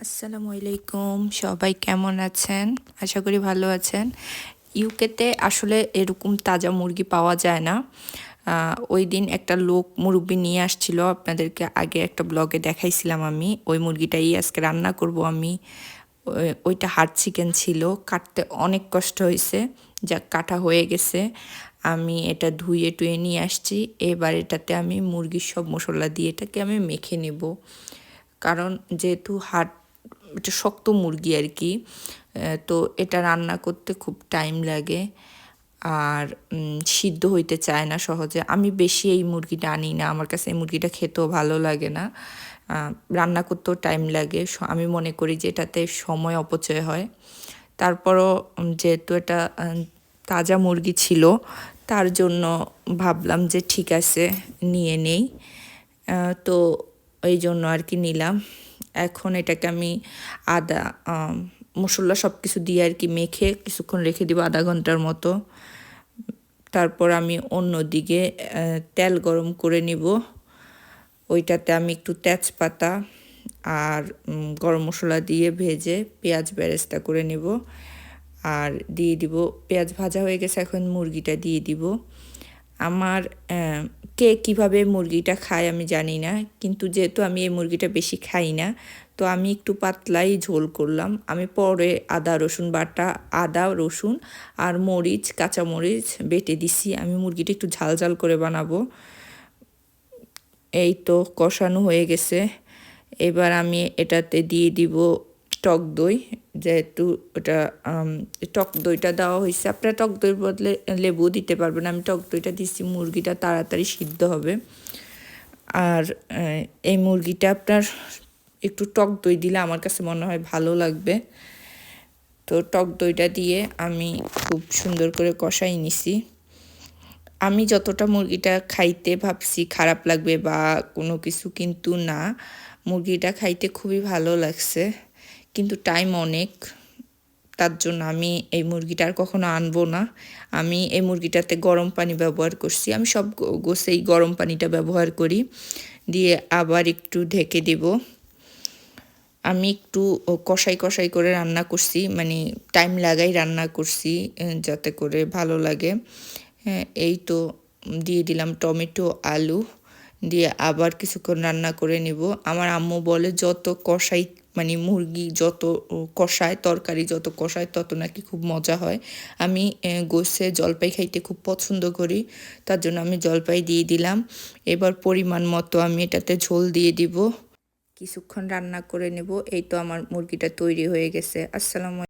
আসসালামু আলাইকুম সবাই কেমন আছেন? আশা করি ভালো আছেন। ইউকেতে আসলে এরকম তাজা মুরগি পাওয়া যায় না। ওই দিন একটা লোক মুরব্বি নিয়ে আসছিল, আপনাদেরকে আগে একটা ব্লগে দেখাইছিলাম আমি। ওই মুরগিটাই আজকে রান্না করব আমি। ওই- ওইটা হার্ড চিকেন ছিল, কাটতে অনেক কষ্ট হয়েছে যা কাটা হয়ে গেছে। আমি এটা ধুয়ে টুয়ে নিয়ে আসছি, এবার এটাতে আমি মুরগির সব মশলা দিয়ে এটাকে আমি মেখে নেব। কারণ যেহেতু হাট এটা শক্ত মুরগি আর কি। তো এটা রান্না করতে খুব টাইম লাগে। আর সিদ্ধ হইতে চায় না সহজে। আমি বেশি এই মুরগিটা আনি না। আমার কাছে এই মুরগিটা খেতেও ভালো লাগে না। রান্না করতেও টাইম লাগে। আমি মনে করি যে এটাতে সময় অপচয় হয়। তারপরও যেহেতু এটা তাজা মুরগি ছিল, তার জন্য ভাবলাম যে ঠিক আছে, নিয়ে নেই। তো এই জন্য আর কি নিলাম। এখন এটাকে আমি আদা মশলা সব কিছু দিয়ে আর কি মেখে কিছুক্ষণ রেখে দিব আধা ঘণ্টার মতো। তারপর আমি অন্য দিকে তেল গরম করে নিব। ওইটাতে আমি একটু তেজপাতা আর গরম মশলা দিয়ে ভেজে পেঁয়াজ বেরেস্তা করে নিব। আর দিয়ে দিব, পেঁয়াজ ভাজা হয়ে গেছে, এখন মুরগিটা দিয়ে দিব। আমার কে কীভাবে মুরগিটা খায় আমি জানি না। কিন্তু যেহেতু আমি এই মুরগিটা বেশি খাই না, তো আমি একটু পাতলাই ঝোল করলাম। আমি পরে আদা, রসুন বাটা, আদা, রসুন আর মরিচ, কাঁচা মরিচ বেটে দিছি। আমি মুরগিটা একটু ঝাল ঝাল করে বানাবো। এই তো কষানো হয়ে গেছে। এবার আমি এটাতে দিয়ে দিব টক দই। যেহেতু ওটা টক দইটা দেওয়া হয়েছে, আপনারা টক দইয়ের বদলে লেবু দিতে পারবেন। আমি টক দইটা দিচ্ছি মুরগিটা তাড়াতাড়ি সিদ্ধ হবে। আর এই মুরগিটা আপনার একটু টক দই দিলে আমার কাছে মনে হয় ভালো লাগবে। তো টক দইটা দিয়ে আমি খুব সুন্দর করে কষাই নিছি। আমি যতটা মুরগিটা খাইতে ভাবছি খারাপ লাগবে বা কোনো কিছু কিন্তু না, মুরগিটা খাইতে খুবই ভালো লাগছে। কিন্তু টাইম অনেক। তার জন্য আমি এই মুরগিটা আর কখনো আনব না। আমি এই মুরগিটাতে গরম পানি ব্যবহার করছি। আমি সব গো- গোছেই গরম পানিটা ব্যবহার করি। দিয়ে আবার একটু ঢেকে দেব। আমি একটু কষাই কষাই করে রান্না করছি। মানে টাইম লাগাই রান্না করছি যাতে করে ভালো লাগে। হ্যাঁ এই তো, দিয়ে দিলাম টমেটো, আলু। দিয়ে আবার কিছুক্ষণ রান্না করে নিব। আমার আম্মু বলে, যত কষাই মানে মুরগি যত কষায়, তরকারি যত কষায়, তত নাকি খুব মজা হয়। আমি গোসে জলপাই খাইতে খুব পছন্দ করি, তার জন্য আমি জলপাই দিয়ে দিলাম। এবার পরিমাণ মতো আমি এটাতে ঝোল দিয়ে দিব। কিছুক্ষণ রান্না করে নেব। এই তো আমার মুরগিটা তৈরি হয়ে গেছে। আসসালামু